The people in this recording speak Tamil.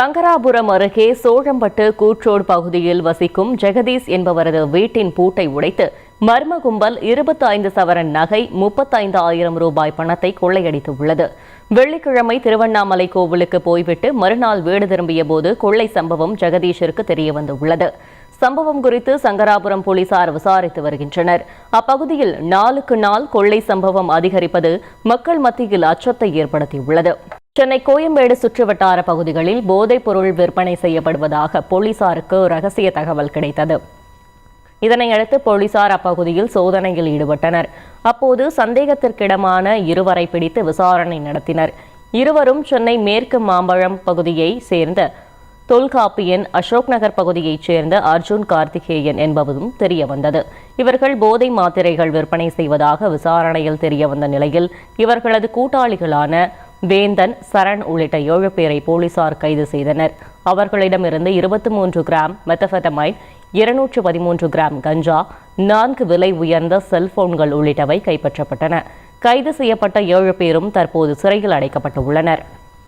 சங்கராபுரம் அருகே சோழம்பட்டு கூற்றோடு பகுதியில் வசிக்கும் ஜெகதீஷ் என்பவரது வீட்டின் பூட்டை உடைத்து மர்ம கும்பல் இருபத்தி ஐந்து சவரன் நகை முப்பத்தைந்து ஆயிரம் ரூபாய் பணத்தை கொள்ளையடித்துள்ளது. வெள்ளிக்கிழமை திருவண்ணாமலை கோவிலுக்கு போய்விட்டு மறுநாள் வீடு திரும்பிய போது கொள்ளை சம்பவம் ஜெகதீஷிற்கு தெரியவந்துள்ளது சம்பவம் குறித்து சங்கராபுரம் போலீசார் விசாரித்து வருகின்றனர். அப்பகுதியில் நாளுக்கு நாள் கொள்ளை சம்பவம் அதிகரிப்பது மக்கள் மத்தியில் அச்சத்தை ஏற்படுத்தியுள்ளது. சென்னை கோயம்பேடு சுற்றுவட்டார பகுதிகளில் போதைப் பொருள் விற்பனை செய்யப்படுவதாக போலீசாருக்கு ரகசிய தகவல் கிடைத்தது. இதனையடுத்து போலீசார் அப்பகுதியில் சோதனையில் ஈடுபட்டனர். அப்போது சந்தேகத்திற்கிடமான இருவரை பிடித்து விசாரணை நடத்தினர். இருவரும் சென்னை மேற்கு மாம்பழம் பகுதியை சேர்ந்த தொல்காப்பியன் அசோக் நகர் பகுதியைச் சேர்ந்த அர்ஜுன் கார்த்திகேயன் என்பதும் தெரியவந்தது. இவர்கள் போதை மாத்திரைகள் விற்பனை செய்வதாக விசாரணையில் தெரியவந்த நிலையில் இவர்களது கூட்டாளிகளான வேந்தன் சரண் உள்ளிட்ட ஏழு பேரை போலீசார் கைது செய்தனர். அவர்களிடமிருந்து இருபத்தி மூன்று கிராம் மெத்தபெட்டமைன் இருநூற்று பதிமூன்று கிராம் கஞ்சா நான்கு விலை உயர்ந்த செல்போன்கள் உள்ளிட்டவை கைப்பற்றப்பட்டன. கைது செய்யப்பட்ட ஏழு பேரும் தற்போது சிறையில் அடைக்கப்பட்டுள்ளனர்.